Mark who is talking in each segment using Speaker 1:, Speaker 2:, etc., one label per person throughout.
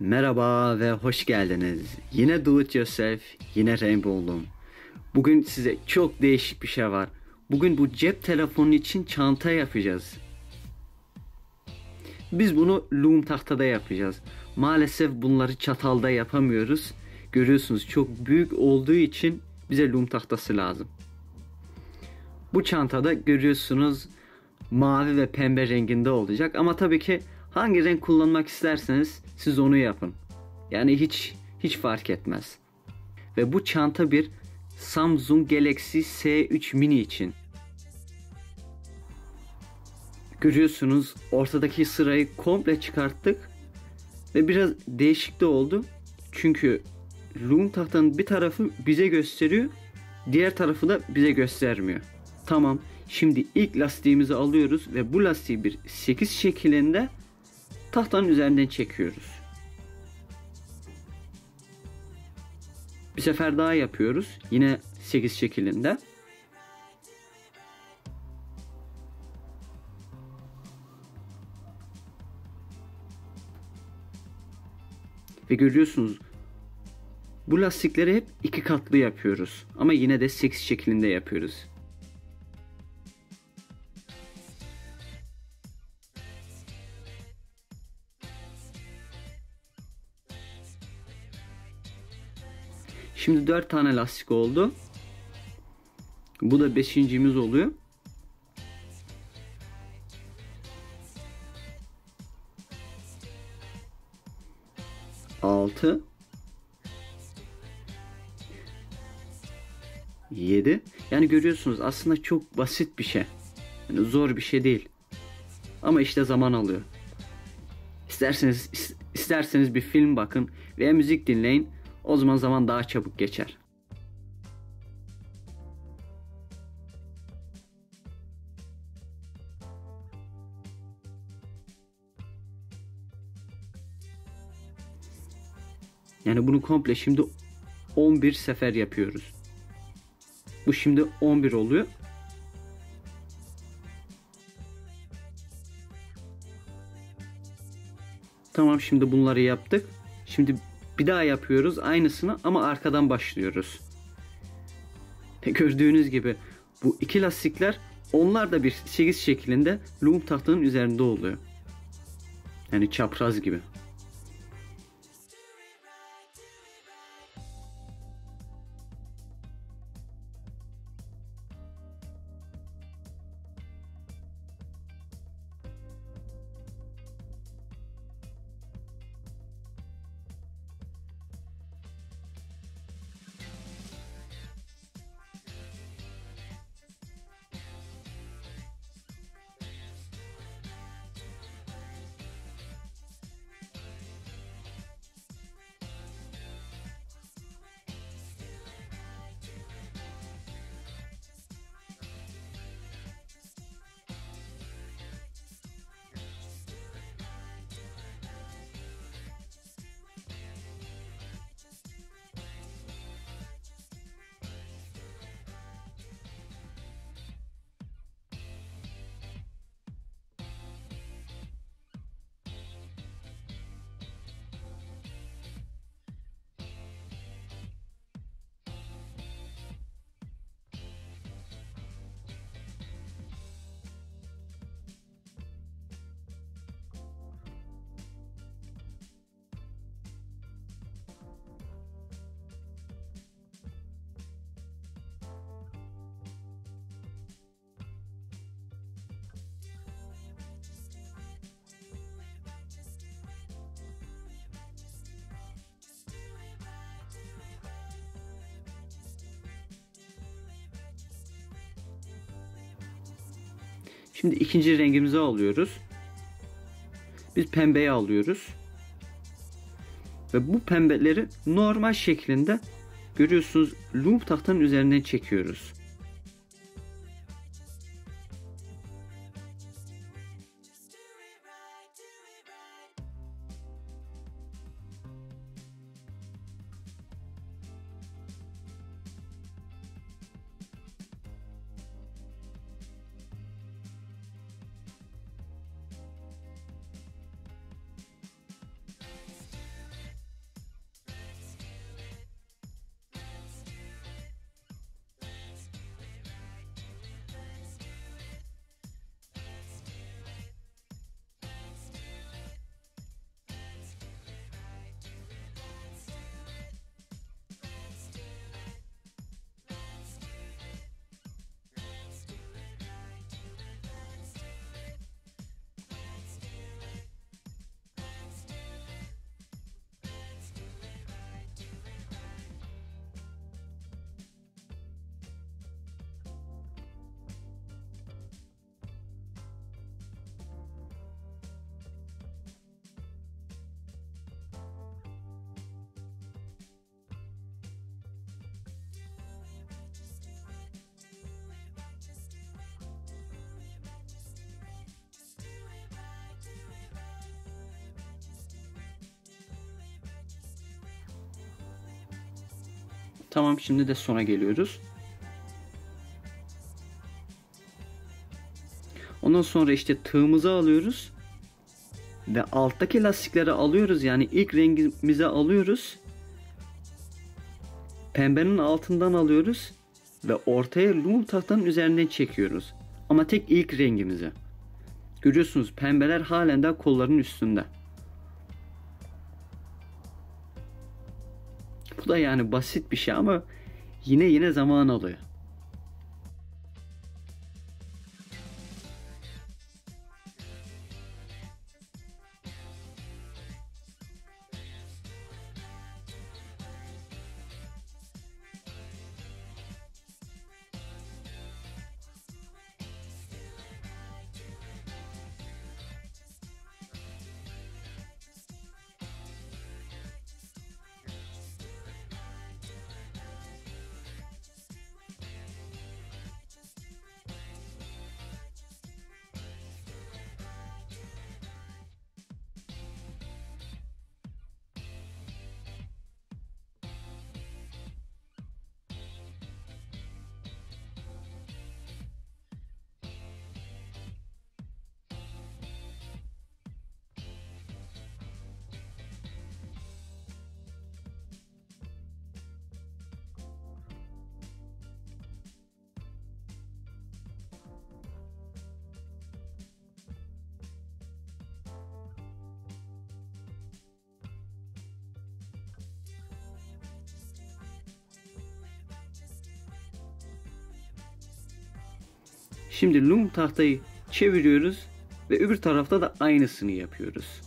Speaker 1: Merhaba ve hoş geldiniz. Yine Do It Yourself, yine Rainbow'lum. Bugün size çok değişik bir şey var. Bugün bu cep telefonu için çanta yapacağız. Biz bunu loom tahtada yapacağız. Maalesef bunları çatalda yapamıyoruz. Görüyorsunuz çok büyük olduğu için bize loom tahtası lazım. Bu çantada görüyorsunuz mavi ve pembe renginde olacak ama tabii ki hangi renk kullanmak isterseniz siz onu yapın. Yani hiç hiç fark etmez. Ve bu çanta bir Samsung Galaxy S3 Mini için. Görüyorsunuz ortadaki sırayı komple çıkarttık ve biraz değişik de oldu. Çünkü loom tahtanın bir tarafı bize gösteriyor, diğer tarafı da bize göstermiyor. Tamam, şimdi ilk lastiğimizi alıyoruz ve bu lastiği bir 8 şeklinde tahtanın üzerinden çekiyoruz. Bir sefer daha yapıyoruz. Yine 8 şeklinde. Ve görüyorsunuz bu lastikleri hep iki katlı yapıyoruz. Ama yine de 8 şeklinde yapıyoruz. Şimdi 4 tane lastik oldu. Bu da beşincimiz oluyor. Altı. Yedi. Yani görüyorsunuz aslında çok basit bir şey. Yani zor bir şey değil. Ama işte zaman alıyor. İsterseniz isterseniz bir film bakın veya müzik dinleyin. O zaman zaman daha çabuk geçer. Yani bunu komple şimdi 11 sefer yapıyoruz. Bu şimdi 11 oluyor. Tamam şimdi bunları yaptık. Şimdi bir daha yapıyoruz aynısını ama arkadan başlıyoruz. Ve gördüğünüz gibi bu iki lastikler onlar da bir 8 şeklinde loom tahtanın üzerinde oluyor. Yani çapraz gibi. Şimdi ikinci rengimizi alıyoruz. Biz pembeyi alıyoruz. Ve bu pembeleri normal şeklinde görüyorsunuz loom tahtanın üzerinden çekiyoruz. Tamam şimdi de sona geliyoruz. Ondan sonra işte tığımızı alıyoruz. Ve alttaki lastikleri alıyoruz. Yani ilk rengimize alıyoruz. Pembenin altından alıyoruz. Ve ortaya loom tahtanın üzerinden çekiyoruz. Ama tek ilk rengimizi. Görüyorsunuz pembeler halen de kolların üstünde. Da yani basit bir şey ama yine yine zaman alıyor. Şimdi loom tahtayı çeviriyoruz ve öbür tarafta da aynısını yapıyoruz.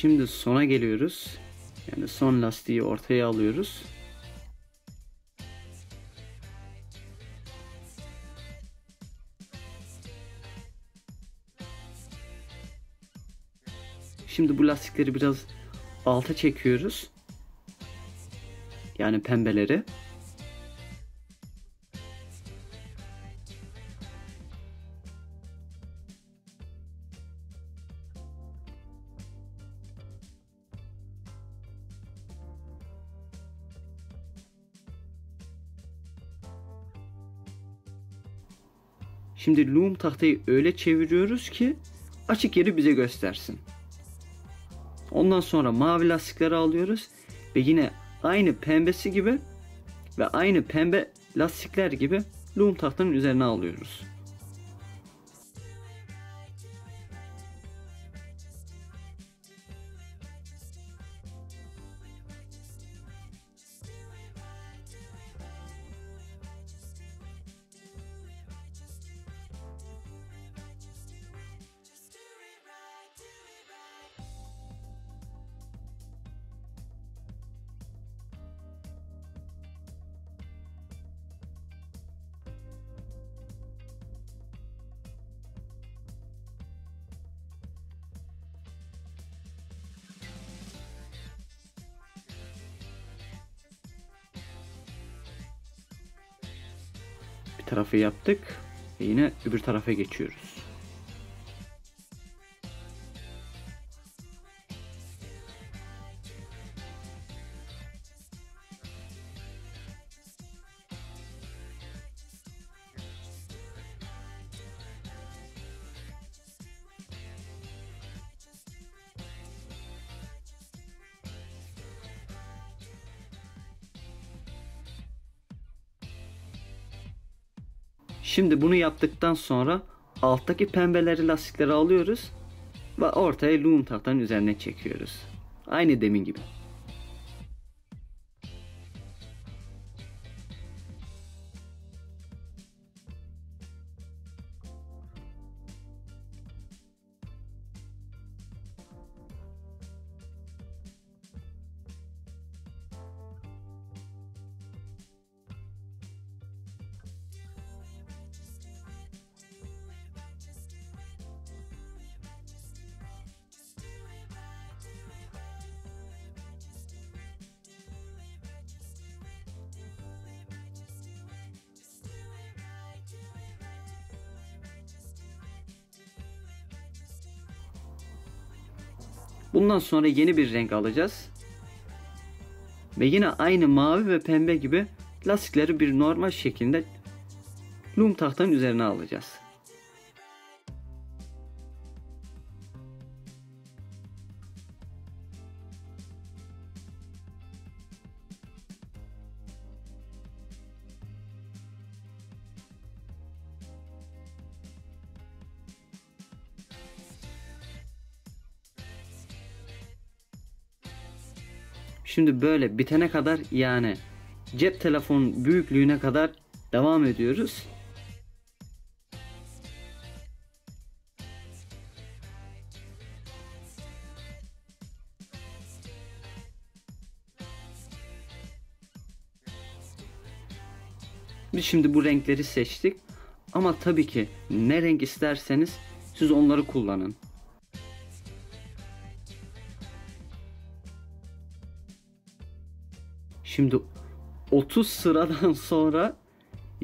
Speaker 1: Şimdi sona geliyoruz. Yani son lastiği ortaya alıyoruz. Şimdi bu lastikleri biraz alta çekiyoruz. Yani pembeleri. Şimdi loom tahtayı öyle çeviriyoruz ki açık yeri bize göstersin. Ondan sonra mavi lastikleri alıyoruz ve yine aynı pembesi gibi ve aynı pembe lastikler gibi loom tahtanın üzerine alıyoruz. Tarafı yaptık ve yine öbür tarafa geçiyoruz. Şimdi bunu yaptıktan sonra alttaki pembeleri lastikleri alıyoruz ve ortaya loom tahtanın üzerine çekiyoruz. Aynı demin gibi. Bundan sonra yeni bir renk alacağız. Ve yine aynı mavi ve pembe gibi lastikleri bir normal şekilde lum tahtanın üzerine alacağız. Şimdi böyle bitene kadar yani cep telefon büyüklüğüne kadar devam ediyoruz. Biz şimdi bu renkleri seçtik. Ama tabii ki ne renk isterseniz siz onları kullanın. Şimdi 30 sıradan sonra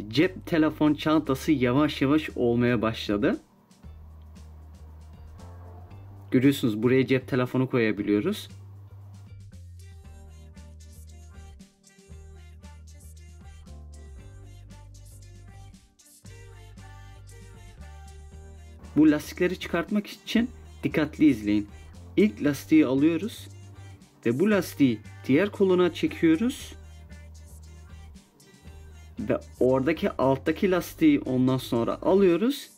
Speaker 1: cep telefon çantası yavaş yavaş olmaya başladı. Görüyorsunuz buraya cep telefonu koyabiliyoruz. Bu lastikleri çıkartmak için dikkatli izleyin. İlk lastiği alıyoruz ve bu lastiği diğer koluna çekiyoruz. Ve oradaki alttaki lastiği ondan sonra alıyoruz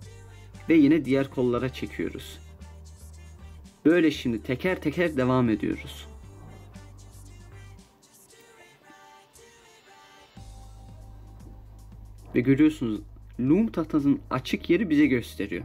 Speaker 1: ve yine diğer kollara çekiyoruz. Böyle şimdi teker teker devam ediyoruz. Ve görüyorsunuz loom tahtasının açık yeri bize gösteriyor.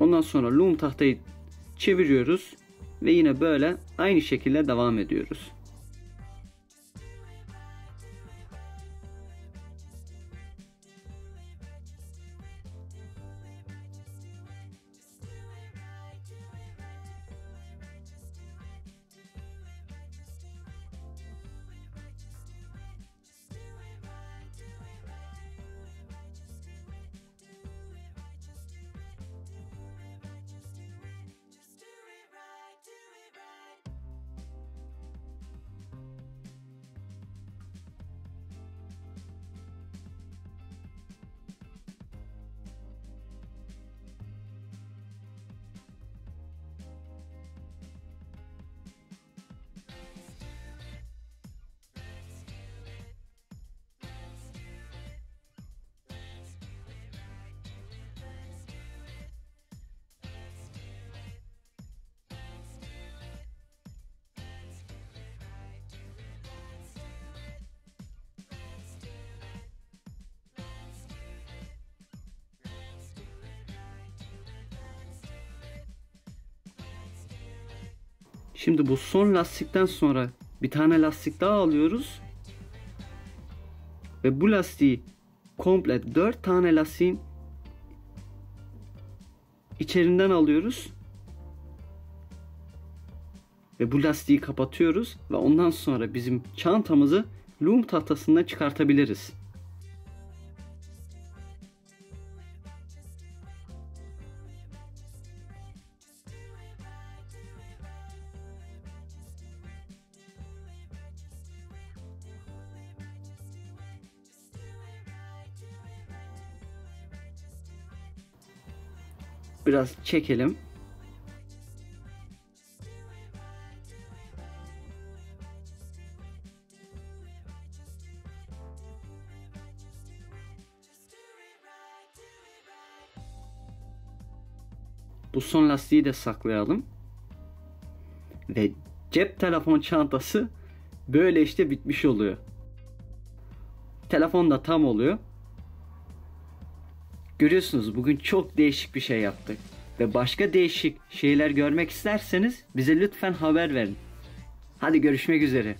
Speaker 1: Ondan sonra loom tahtayı çeviriyoruz ve yine böyle aynı şekilde devam ediyoruz. Şimdi bu son lastikten sonra bir tane lastik daha alıyoruz. Ve bu lastiği komple 4 tane lastiğin içerinden alıyoruz. Ve bu lastiği kapatıyoruz ve ondan sonra bizim çantamızı loom tahtasından çıkartabiliriz. Biraz çekelim. Bu son lastiği de saklayalım. Ve cep telefon çantası böyle işte bitmiş oluyor. Telefon da tam oluyor. Görüyorsunuz bugün çok değişik bir şey yaptık. Ve başka değişik şeyler görmek isterseniz bize lütfen haber verin. Hadi görüşmek üzere.